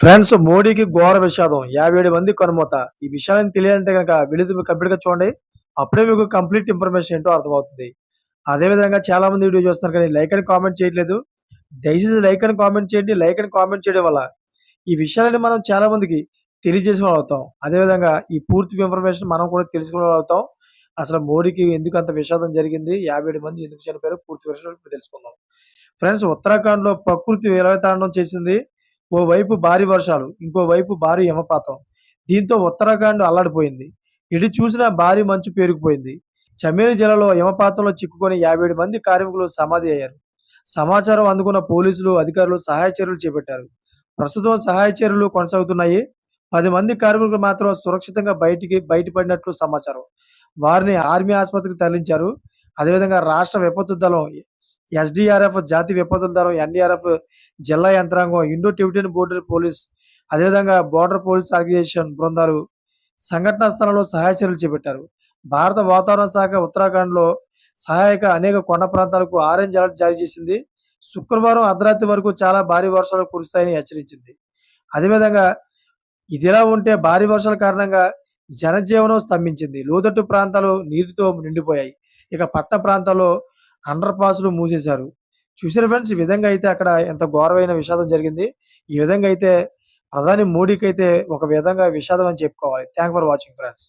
Friends మోడీకి ఘోర విషాదం. యాభై ఏడు మంది కనుమూత. ఈ విషయాన్ని తెలియాలంటే కనుక వీడియో కంప్లీట్గా చూడండి. అప్పుడే మీకు కంప్లీట్ ఇన్ఫర్మేషన్ ఏంటో అర్థమవుతుంది. అదే విధంగా చాలా మంది వీడియో చూస్తున్నారు కానీ లైక్ అని కామెంట్ చేయట్లేదు. దయచేసి లైక్ అని కామెంట్ చేయండి. లైక్ అని కామెంట్ చేయడం వల్ల ఈ విషయాలని మనం చాలా మందికి తెలియజేసిన వాళ్ళు అవుతాం అదే విధంగా ఈ పూర్తి ఇన్ఫర్మేషన్ మనం కూడా తెలుసుకునే అవుతాం అసలు మోడీకి ఎందుకు అంత విషాదం జరిగింది? యాభై ఏడు మంది ఎందుకు చనిపోయారు? పూర్తి విషయాలు తెలుసుకుందాం. ఫ్రెండ్స్ ఉత్తరాఖండ్లో ప్రకృతి విలవతాండం చేసింది. ఓవైపు భారీ వర్షాలు ఇంకో వైపు భారీ హిమపాతం. దీంతో ఉత్తరాఖండ్ అల్లాడిపోయింది. ఇటు చూసిన భారీ మంచు పేరుకుపోయింది. చమేలి జిల్లాలో హిమపాతంలో చిక్కుకొని యాభై ఏడు మంది కార్మికులు సమాధి అయ్యారు. సమాచారం అందుకున్న పోలీసులు అధికారులు సహాయ చర్యలు చేపట్టారు. ప్రస్తుతం సహాయ చర్యలు కొనసాగుతున్నాయి. పది మంది కార్మికులు మాత్రం సురక్షితంగా బయటికి బయటపడినట్లు సమాచారం. వారిని ఆర్మీ ఆసుపత్రికి తరలించారు. అదేవిధంగా రాష్ట్ర విపత్తు దళం ఎస్డిఆర్ఎఫ్ జాతీయ విపత్తుల దళం ఎన్డీఆర్ఎఫ్ జిల్లా యంత్రాంగం ఇండో టిబెటియన్ బోర్డర్ పోలీస్ అదేవిధంగా బోర్డర్ పోలీస్ ఆర్గనైజేషన్ బృందాలు సంఘటనా స్థలంలో సహాయ చర్యలు చేపట్టారు. భారత వాతావరణ శాఖ ఉత్తరాఖండ్లో సహాయక అనేక కొండ ప్రాంతాలకు ఆరెంజ్ అలర్ట్ జారీ చేసింది. శుక్రవారం అర్ధరాత్రి వరకు చాలా భారీ వర్షాలు కురుస్తాయని హెచ్చరించింది. అదేవిధంగా ఇదిలా ఉంటే భారీ వర్షాల కారణంగా జనజీవనం స్తంభించింది. లోతట్టు ప్రాంతాలు నీటితో నిండిపోయాయి. ఇక పట్టణ ప్రాంతాల్లో అండర్ పాస్లు మూసేశారు. చూసారు ఫ్రెండ్స్ ఈ విధంగా అయితే అక్కడ ఎంత ఘోరమైన విషాదం జరిగింది. ఈ విధంగా అయితే ప్రధాని మోడీకి అయితే ఒక విధంగా విషాదం అని చెప్పుకోవాలి. Thank for watching friends